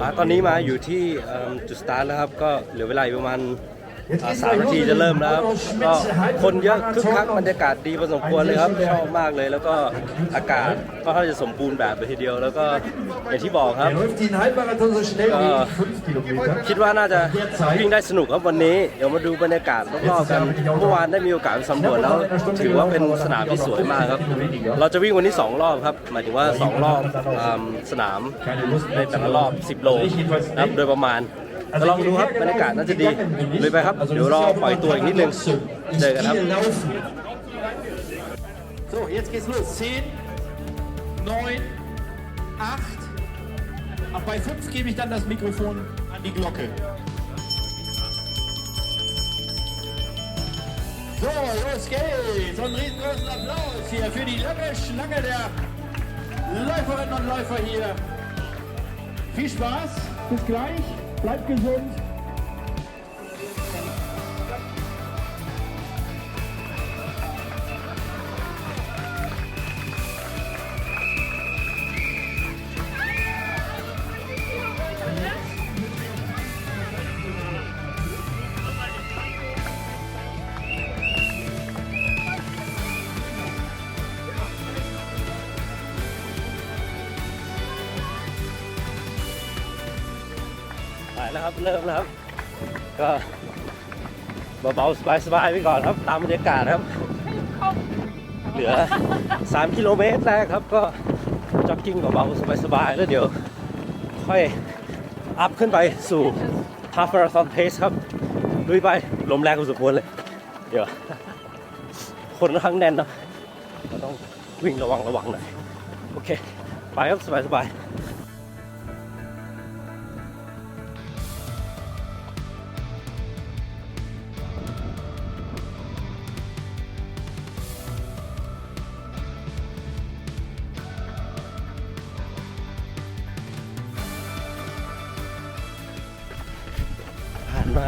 อ่าตอนนี้มาอยู่ที่จุดสตาร์ทแล้วครับ ก็เหลือเวลาอีกประมาณ สามนาทีจะเริ่มแล้วครับก็คนเยอะคึกคักบรรยากาศดีพอสมควรเลยครับชอบมากเลย แล้วก็อากาศก็ค่อนข้างจะสมบูรณ์แบบเลยทีเดียว แล้วก็อย่างที่บอกครับ Er läuft den Halbmarathon so schnell wie 5 Kilometer. คิดว่าน่าจะวิ่งได้สนุกครับวันนี้เดี๋ยวมาดูบรรยากาศรอบๆกันเมื่อวานได้มีโอกาสสำรวจแล้ว ถือว่าเป็นสนามที่สวยมากครับ เราจะวิ่งวันนี้ 2 รอบครับหมายถึงว่า 2 รอบสนามในแต่ละรอบ 10 โลนะครับโดยประมาณ ก็ลองดูครับบรรยากาศน่าจะดีเลยไปครับ เดี๋ยวรอปล่อยตัวอีกนิดนึงเจอกันครับ Viel laufen. So, jetzt geht's los. 10, 9, 8. Ab bei 5 gebe ich dann das Mikrofon an die Glocke. So, los geht's. Und einen riesengroßen Applaus hier für die lange Schlange der Läuferinnen und Läufer hier. Viel Spaß. Bis gleich. Bleibt gesund. ไปแล้วครับ เริ่มแล้วครับ ก็เบาๆสบายๆไปก่อนครับ ตามบรรยากาศครับ เหลือ 3 กิโลเมตรแรกครับ ก็จ็อกกิ้งเบาๆสบายๆแล้วเดี๋ยว ค่อยอัพขึ้นไปสู่ half marathon pace ครับลุยไปลมแรงพอสมควรเลย เดี๋ยว คนค่อนข้างแน่นเนอะเราต้องวิ่งระวังระวังหน่อย โอเค ไปครับสบายๆ มา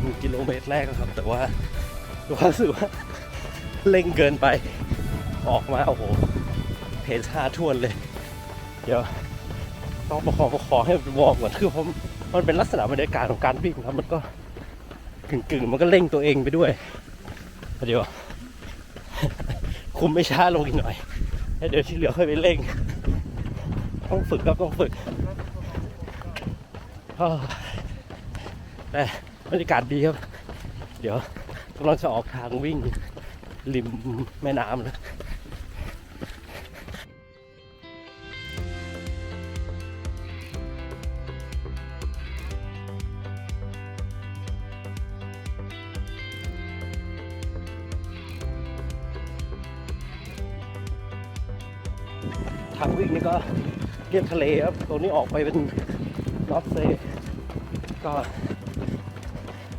หนึ่งกิโลเมตรแรกแล้วครับ แต่ว่ารู้สึกว่าเร่งเกินไป ออกมาโอ้โหเพจห้าทวนเลย เดี๋ยวต้องประคองประคองให้วอร์มก่อนคือผมมันเป็นลักษณะบรรยากาศของการวิ่งครับมันก็กึ่งกึ่งๆมันก็เร่งตัวเองไปด้วยเดี๋ยวคุมไม่ช้าลงอีกหน่อยแล้วเดี๋ยวที่เหลือค่อยไปเร่ง ต้องฝึกครับต้องฝึกอ้าว แต่บรรยากาศดีครับ เดี๋ยวกำลังจะออกทางวิ่งริมแม่น้ำแล้วทางวิ่งนี่ก็เรียบทะเลครับ ตรงนี้ออกไปเป็นนอตเซก็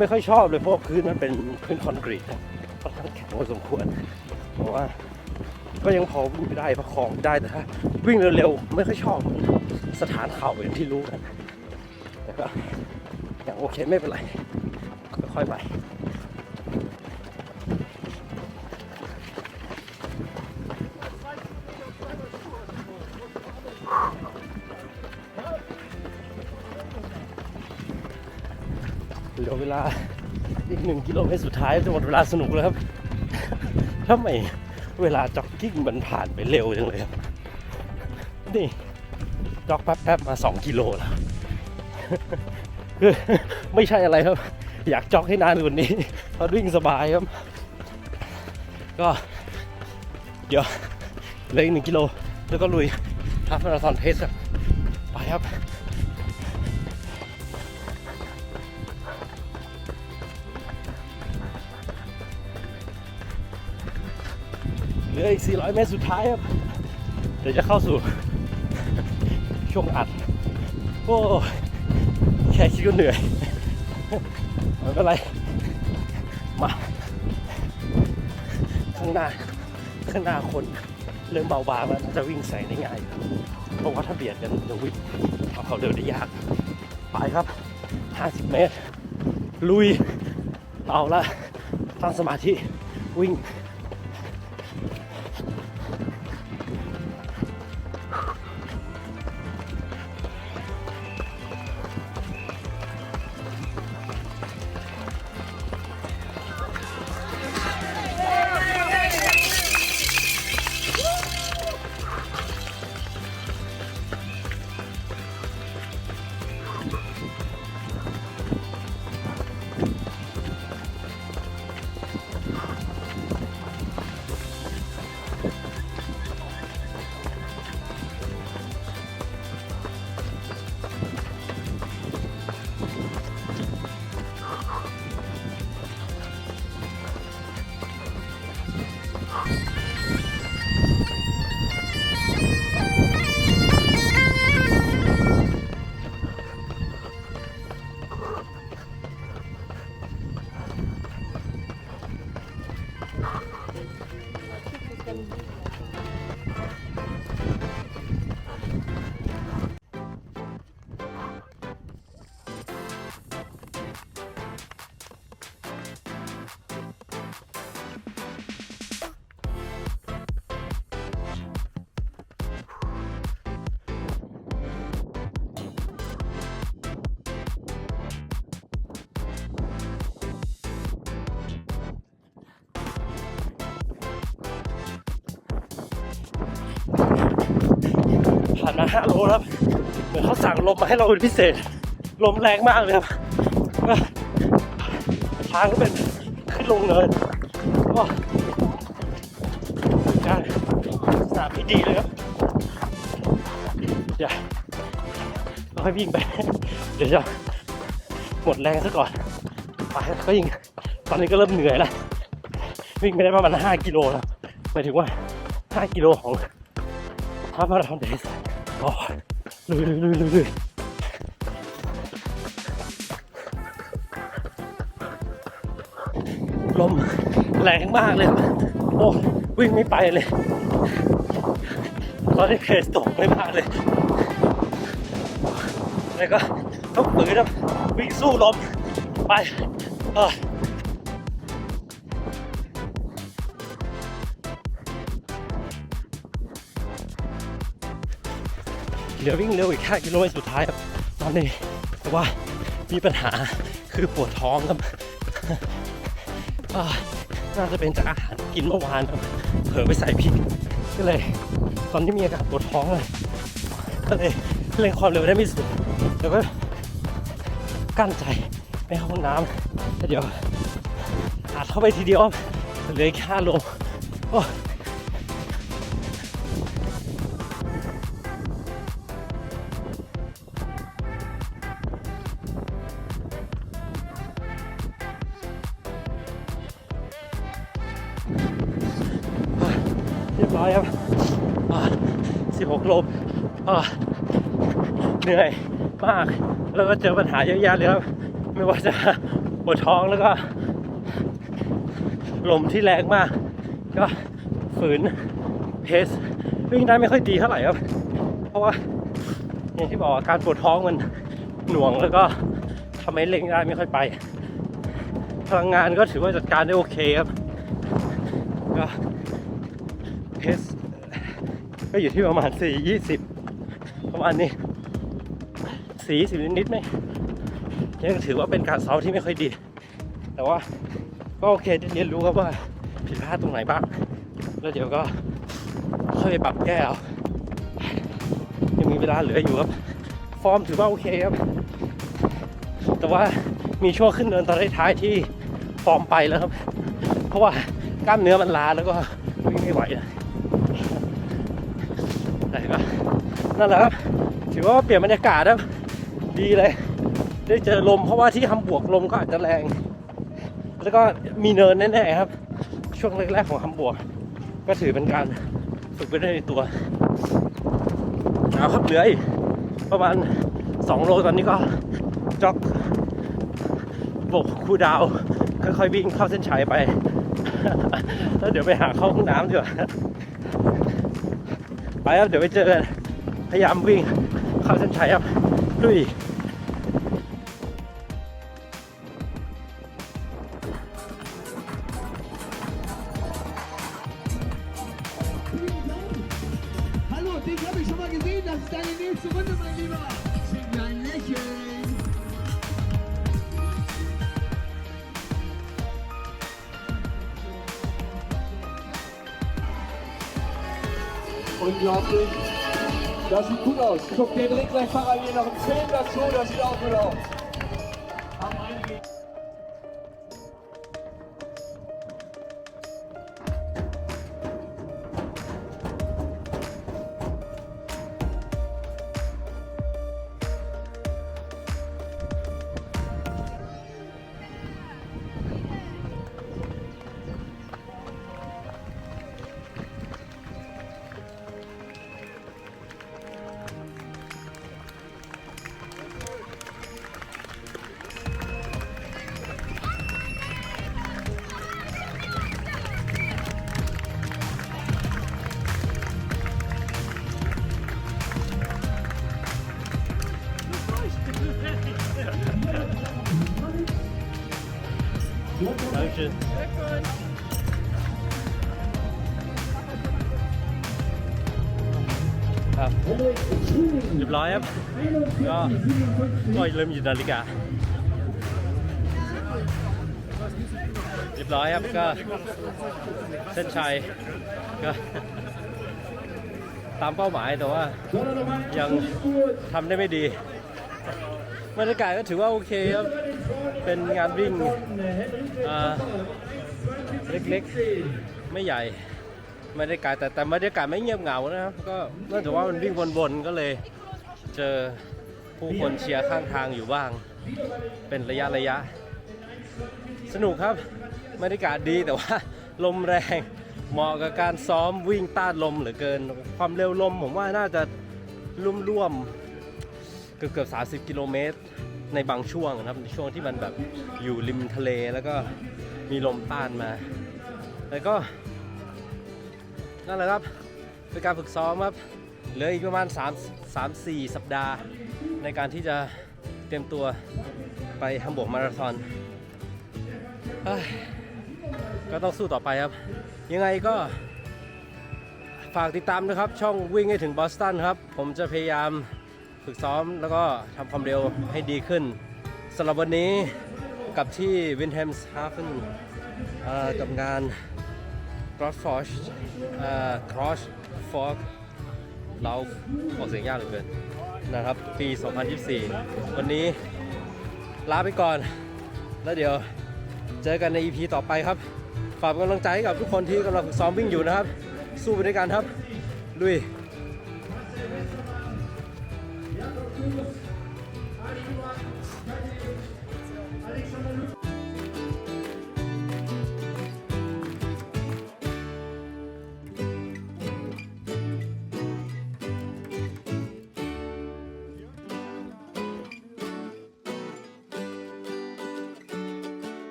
ไม่ค่อยชอบเลยเพราะพื้นมันเป็นพื้นคอนกรีตค่อนข้างแข็งพอสมควรเพราะว่าก็ยังพอวิ่งไปได้ประคองไปได้แต่ถ้าวิ่งเร็วๆไม่ค่อยชอบสถานเข่าอย่างที่รู้กันแต่ก็อย่างโอเคไม่เป็นไรค่อยๆไป ลาอีกหนึ่งกิโลเมตรสุดท้ายจะหมดเวลาสนุกแล้วครับทำไมเวลาจ็อกกิ้งมันผ่านไปเร็วจังเลยครับ นี่จ็อกแป๊บๆมาสองกิโลแล้วคือไม่ใช่อะไรครับ อยากจ็อกให้นานกว่านี้เพราะวิ่งสบายครับ ก็เดี๋ยวเหลืออีกหนึ่งกิโล แล้วก็ลุยฮาฟมาราธอนเพสครับไปครับ ลืออีก 400 เมตรสุดท้ายครับ เดี๋ยวจะเข้าสู่ ช่วงอัด โอ้แค่คิดก็เหนื่อยไม่เป็นไร มา ข้างหน้า ข้างหน้าคนเริ่มเบาบางแล้วจะวิ่งแสงได้ง่ายเพราะว่าถ้าเบียดกันจะวิ่งทำเขาเดินได้ยาก ไปครับ 50 เมตร ลุย เอาละตั้งสมาธิวิ่ง ผ่านมาโลแล้วครับเหมือนเขาสั่งลมมาให้เราเป็นพิเศษ ลมแรงมากเลยครับทางก็เป็นขึ้นลงเนินก็การสนามที่ดีเลยครับอย่าเราให้วิ่งไป เดี๋ยวจะหมดแรงซะก่อนไปก็ยิ่งตอนนี้ก็เริ่มเหนื่อยแล้ววิ่งไปได้ประมาณ5กิโลแล้วหมายถึงว่า 5 กิโลของฮามาราธอนเดส โอ้ยลุยลุยลุยลุยลมแรงมากเลย โอ้วิ่งไม่ไปเลย ตอนนี้เพสตกไม่มากเลย แล้วก็ต้องฝืนวิ่งสู้ลมไปเออ ลือวิ่งเร็วอีก 5 กิโลเมตรสุดท้ายครับตอนนี้แต่ว่ามีปัญหาคือปวดท้องครับน่าจะเป็นจากอาหารกินเมื่อวานครับเผลอไปใส่พริกก็เลย ตอนที่มีอาการปวดท้องเลยก็เลยเร่งความเร็วได้ไม่สุดแล้วก็กั้นใจไปห้องน้ำแล้วเดี๋ยวอาจเข้าไปทีเดียวเหลืออีก5โลโอ้ ลอ่าเหนื่อยมาก แล้วก็เจอปัญหาเยอะแยะเลยครับไม่ว่าจะปวดท้องแล้วก็ ลมที่แรงมาก ก็ฝืนเพสวิ่งได้ไม่ค่อยดีเท่าไหร่ครับ เพราะว่าอย่างที่บอกอาการปวดท้องมันหน่วงแล้วก็ทำให้เร่งได้ไม่ค่อยไป พลังงานก็ถือว่าจัดการได้โอเคครับก็เพส ก็อยู่ที่ประมาณ 4 20 ประมาณนี้4 20นิดๆไหมยังถือว่าเป็นการซ้อมที่ไม่ค่อยดี แต่ว่าก็โอเคได้เรียนรู้ครับว่าผิดพลาดตรงไหนบ้าง แล้วเดี๋ยวก็ค่อยไปปรับแก้เอายังมีเวลาเหลืออยู่ครับ ฟอร์มถือว่าโอเคครับ แต่ว่ามีช่วงขึ้นเนินตอนท้ายที่ฟอร์มไปแล้วครับ เพราะว่ากล้ามเนื้อมันล้าแล้วก็วิ่งไม่ไหวนะ นั่นแหละครับ ถือว่าเปลี่ยนบรรยากาศครับ ดีเลย ได้เจอลมเพราะว่าที่ทำบวกลมก็อาจจะแรง แล้วก็มีเนินแน่ๆครับ ช่วงแรกๆของทำบวก ก็ถือเป็นการฝึกไปได้ในตัวเอาครับเหลืออีกประมาณ 2 โลตอนนี้ก็จ็อกบกคูลดาวค่อยๆวิ่งเข้าเส้นชัยไป แล้วเดี๋ยวไปหาเข้าห้องน้ำดีกว่าไปครับเดี๋ยวไปเจอกัน พยายามวิ่งเข้าเส้นชัยครับลุย Hallo, dich habe ich schon mal gesehen. Das ist deine nächste Runde, mein Lieber. Schick ein Lächeln. Unglaublich. Das sieht gut aus. Guck, der trägt gleich parallel noch einen Film dazu. Das sieht auch gut aus. Dankeschön. ครับเรียบร้อยครับ ก็ก็เริ่มหยิบนาฬิกา เรียบร้อยครับก็เส้นชัยก็ตามเป้าหมายแต่ว่า Sondern nochmal ein Young. Fußgurt. ทำได้ไม่ดีบรรยากาศก็ถือว่าโอเคครับ เป็นงานวิ่งเล็กๆ ไม่ใหญ่ไม่ได้ไกลแต่แต่บรรยากาศไม่เงียบเหงานะครับ ก็เนื่องจากว่ามันวิ่งวนๆก็เลยเจอผู้คนเชียร์ข้างทางอยู่บ้าง เป็นระยะระยะ สนุกครับบรรยากาศดีแต่ว่าลมแรงเหมาะกับการซ้อมวิ่งต้านลมเหลือเกิน ความเร็วลมผมว่าน่าจะร่วมๆเกือบเกือบๆ30 กิโลเมตร ในบางช่วงนะครับช่วงที่มันแบบอยู่ริมทะเลแล้วก็มีลมต้านมา แล้วก็นั่นแหละครับเป็นการฝึกซ้อมครับเหลืออีกประมาณ 3 3 4 สัปดาห์ ในการที่จะเตรียมตัวไปฮัมบูร์กมาราธอนก็ต้องสู้ต่อไปครับ ยังไงก็ฝากติดตามนะครับ ช่องวิ่งให้ถึงบอสตันครับ ผมจะพยายาม ฝึกซ้อมแล้วก็ทำความเร็วให้ดีขึ้นสำหรับวันนี้กับที่วินเทมส์ฮาฟเฟนกับงาน c r o s s f o r g Cross Fork เราออกเสียงยากเหลือเกินนะครับ ปี 2024 วันนี้ลาไปก่อน แล้วเดี๋ยวเจอกันใน EP ต่อไปครับ ฝากกำลังใจให้กับทุกคนที่กำลังซ้อมวิ่งอยู่นะครับ สู้ไปด้วยกันครับ ลุย